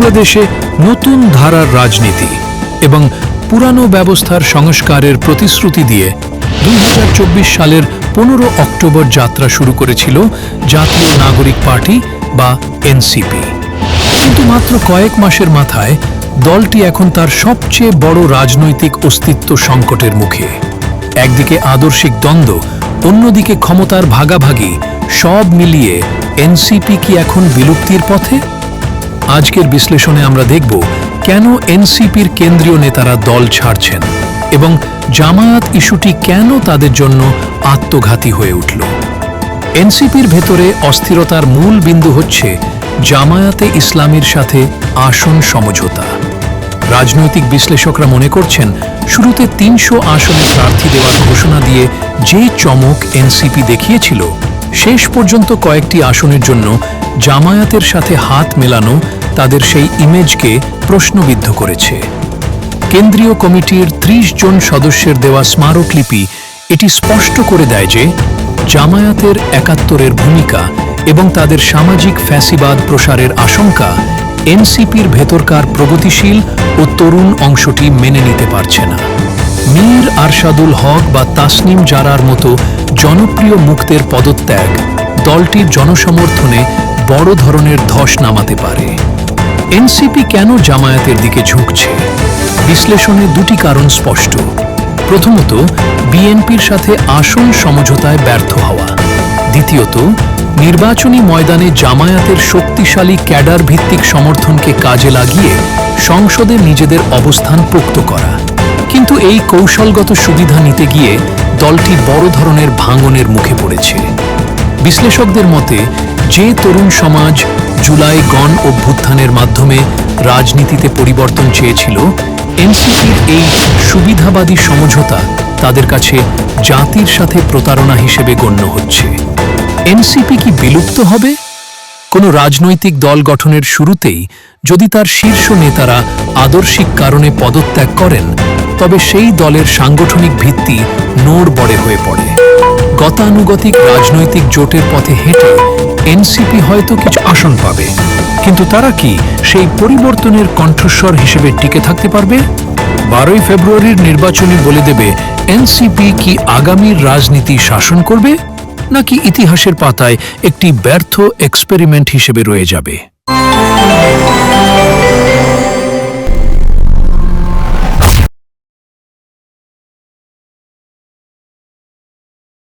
বাংলাদেশে নতুন ধারার রাজনীতি এবং পুরানো ব্যবস্থার সংস্কারের প্রতিশ্রুতি দিয়ে দুই হাজার চব্বিশ সালের পনেরো অক্টোবর যাত্রা শুরু করেছিল জাতীয় নাগরিক পার্টি বা এনসিপি। কিন্তু মাত্র কয়েক মাসের মাথায় দলটি এখন তার সবচেয়ে বড় রাজনৈতিক অস্তিত্ব সংকটের মুখে। একদিকে আদর্শিক দ্বন্দ্ব, অন্যদিকে ক্ষমতার ভাগাভাগি, সব মিলিয়ে এনসিপি কি এখন বিলুপ্তির পথে? আজকের বিশ্লেষণে আমরা দেখব কেন এনসিপির কেন্দ্রীয় নেতারা দল ছাড়ছেন এবং জামায়াত ইস্যুটি কেন তাদের জন্য আত্মঘাতী হয়ে উঠল। এনসিপির ভেতরে অস্থিরতার মূল বিন্দু হচ্ছে জামায়াতে ইসলামীর সাথে আসন সমঝোতা। রাজনৈতিক বিশ্লেষকরা মনে করছেন, শুরুতে তিনশো আসনে প্রার্থী দেওয়ার ঘোষণা দিয়ে যে চমক এনসিপি দেখিয়েছিল, শেষ পর্যন্ত কয়েকটি আসনের জন্য জামায়াতের সাথে হাত মেলানো তাদের সেই ইমেজকে প্রশ্নবিদ্ধ করেছে। কেন্দ্রীয় কমিটির ত্রিশ জন সদস্যের দেওয়া স্মারকলিপি এটি স্পষ্ট করে দেয় যে, জামায়াতের একাত্তরের ভূমিকা এবং তাদের সামাজিক ফ্যাসিবাদ প্রসারের আশঙ্কা এনসিপির ভেতরকার প্রগতিশীল ও তরুণ অংশটি মেনে নিতে পারছে না। মীর আরশাদুল হক বা তাসনিম জারার মতো জনপ্রিয় মুক্তের পদত্যাগ দলটির জনসমর্থনে বড় ধরনের ধস নামাতে পারে। এনসিপি কেন জামায়াতের দিকে ঝুঁকছে? বিশ্লেষণে দুটি কারণ স্পষ্ট। প্রথমত, বিএনপির সাথে আসন সমঝোতায় ব্যর্থ হওয়া। দ্বিতীয়ত, নির্বাচনী ময়দানে জামায়াতের শক্তিশালী ক্যাডার ভিত্তিক সমর্থনকে কাজে লাগিয়ে সংসদে নিজেদের অবস্থান পোক্ত করা। কিন্তু এই কৌশলগত সুবিধা নিতে গিয়ে দলটি বড় ধরনের ভাঙনের মুখে পড়েছে। বিশ্লেষকদের মতে যে তরুণ সমাজ জুলাই গণ অভ্যুত্থানের মাধ্যমে রাজনীতিতে পরিবর্তন চেয়েছিল, এনসিপির এই সুবিধাবাদী সমঝোতা তাদের কাছে জাতির সাথে প্রতারণা হিসেবে গণ্য হচ্ছে। এনসিপি কি বিলুপ্ত হবে? কোনো রাজনৈতিক দল গঠনের শুরুতেই যদি তার শীর্ষ নেতারা আদর্শিক কারণে পদত্যাগ করেন, তবে সেই দলের সাংগঠনিক ভিত্তি নোড়বড়ে হয়ে পড়ে। গতানুগতিক রাজনৈতিক জোটের পথে হেঁটে এনসিপি হয়তো কিছু আসন পাবে। কিন্তু তারা কি সেই পরিবর্তনের কণ্ঠস্বর হিসেবে টিকে থাকতে পারবে? বারোই ফেব্রুয়ারির নির্বাচনে বলে দেবে এনসিপি কি আগামীর রাজনীতি শাসন করবে, নাকি ইতিহাসের পাতায় একটি ব্যর্থ এক্সপেরিমেন্ট হিসেবে রয়ে যাবে?